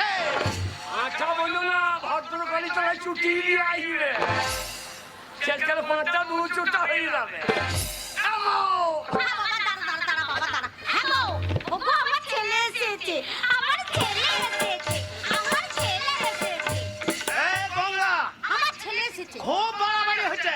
এসেছে আচ্ছা বলল না ভদ্রকালী তোরা ছুটি দিয়ে আসবে। শেষকালে পাঁচটা দু ছুটা হয়ে যাবে। খুব বাড়াবাড়ি হয়েছে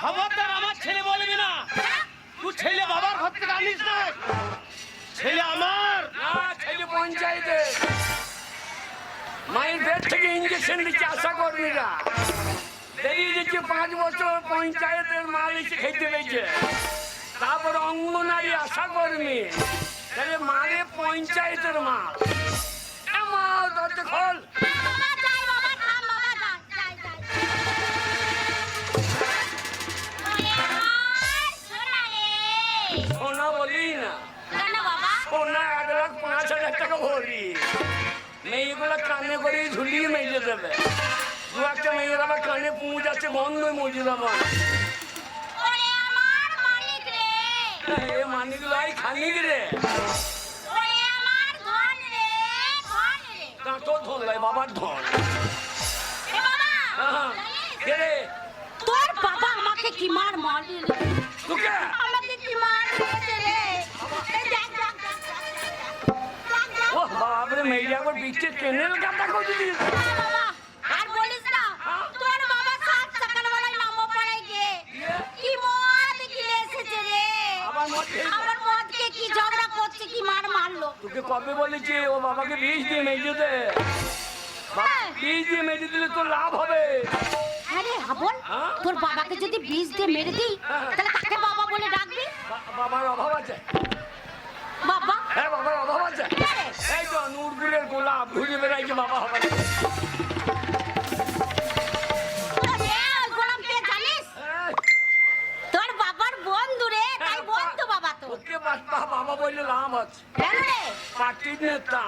খবরদার আমার ছেলে বলবি না। তুই ছেলে বাবার ঘর থেকে আনিস না ছেলে আমার? ছেলে পঞ্চায়েতে পেট থেকে ইঞ্জেকশন দিচ্ছে আশা কর্মীরা। বেরিয়ে দিচ্ছে পাঁচ বছর পঞ্চায়েতের মাল এসে খেতে পেয়েছে। তারপর অঙ্গনারী আশা কর্মী। তাহলে মারে পঞ্চায়েতের মাল আমার দরজা খোল। সোনা বলি না। সোনা এক লাখ পাঁচ হাজার টাকা ভরি। মেয়েগুলো কানে করে ঝুলিয়ে মেজে দেবে। দু একটা মেয়ের আবার কানে পুঁজ আছে বন্ধ মজে দেবো ওরে আমার এ মানিক লাই খানিক রে। তা তোর ধন লাই বাবার ধন। হ্যাঁ, রে? তোর বাবা আমাকে কি মার মারলি? তোকে? আমাকে কি মার মেয়েরা একবার বিচ্ছে কেনেল গাঁদা করে দিয়েছে আর বলিস না তোর বাবা সাত সকালবেলায় নামো পাড়ায় গিয়ে কি মদ গিলে এসেছে রে আবার? আমার মদকে কি ঝগড়া করছে কি মার মারলো তোকে কবে বলেছে ও বাবাকে বিষ দিয়ে মেজে দে হ্যাঁ। বিষ দিয়ে মেজে দিলে তোর লাভ হবে আরে হাবল হ্যাঁ? তোর বাবাকে যদি বিষ দিয়ে মেরে দিই হ্যাঁ। তাহলে তাকে বাবা বলে ডাকবি বাবার অভাব আছে তোর বাবার বন্ধু রে তাই বন্ধু বাবা তো ওকে বাবা বললে আছে। নেতা।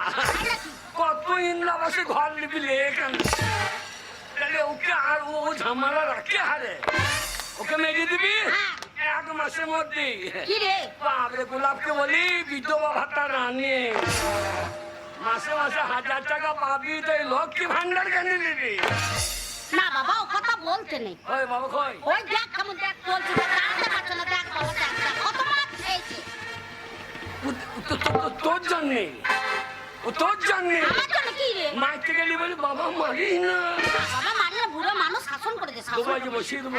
কত ঘর লিবি লেখান তাহলে ওকে আর ও ঝামেলা রাখে হারে। ওকে মেরে দিবি? হ্যাঁ। এক মাসের মধ্যে কি রে? বাবরে গোলাপকে বলি বিধবা ভাতা রানি মাসে মাসে হাজার টাকা পাবি তাই লক্ষ্মী ভান্ডার কেন দিবি না বাবা ও কথা বলতে নেই ওই বাবা কই ওই দেখ কেমন দেখ বলছি দাঁড়াতে পারছে না দেখ বাবা দেখ দেখ কত মাছ খেয়েছে তো- তো- তো- তোর জন্যে ও তোর জন্যে আমার জন্য কি রে মারতে গেলি বলি বাবা মারি না বাবা মারলে বুড়ো মানুষ শাসন করে দে শাসন দুবাই বসিয়ে দেবো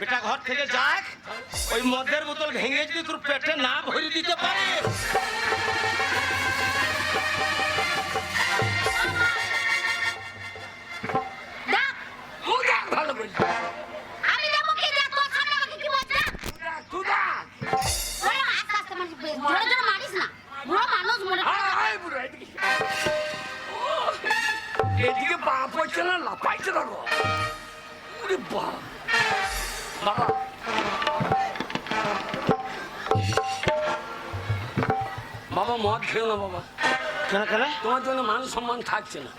বেটা ঘর থেকে যাক ওই মদের বোতল ভেঙে যদি তোর পেটে না ভরে দিতে পারে ভালো করে আমি যাব কি? দেখ তোর সামনে আমাকে কি বলছে? দেখ দেখ, তুই দেখ ওরে আস্তে আস্তে জোরে জোরে মারিস না। বুড়ো মানুষ আয়, আয় বুড়ো, এদিকে। ও, এদিকে পা পড়ছে না লাপাইতে থাকো ওরে বাবা বাবা। বাবা মদ খেও না বাবা। কেন কেন? তোমার জন্য মান সম্মান থাকছে না।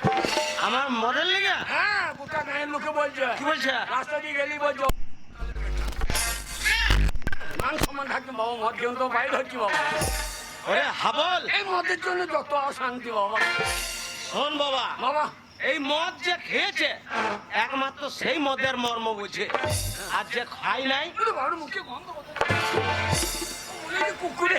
আমার মদের লেগে? হ্যাঁ গোটা গায়ের লোকে বলছে। কি বলছে? রাস্তা দিয়ে গেলি বলছো। মান সম্মান থাকছে বাবা মদ খেয়ে তো বাইরে হচ্ছে বাবা। ওরে হাবল। এই মদের জন্য যত অশান্তি বাবা। শোন বাবা। বাবা। এই মদ যে খেয়েছে, একমাত্র সেই মদের মর্ম বুঝে। আর যে খাই নাই মুখে গন্ধ কুকুরে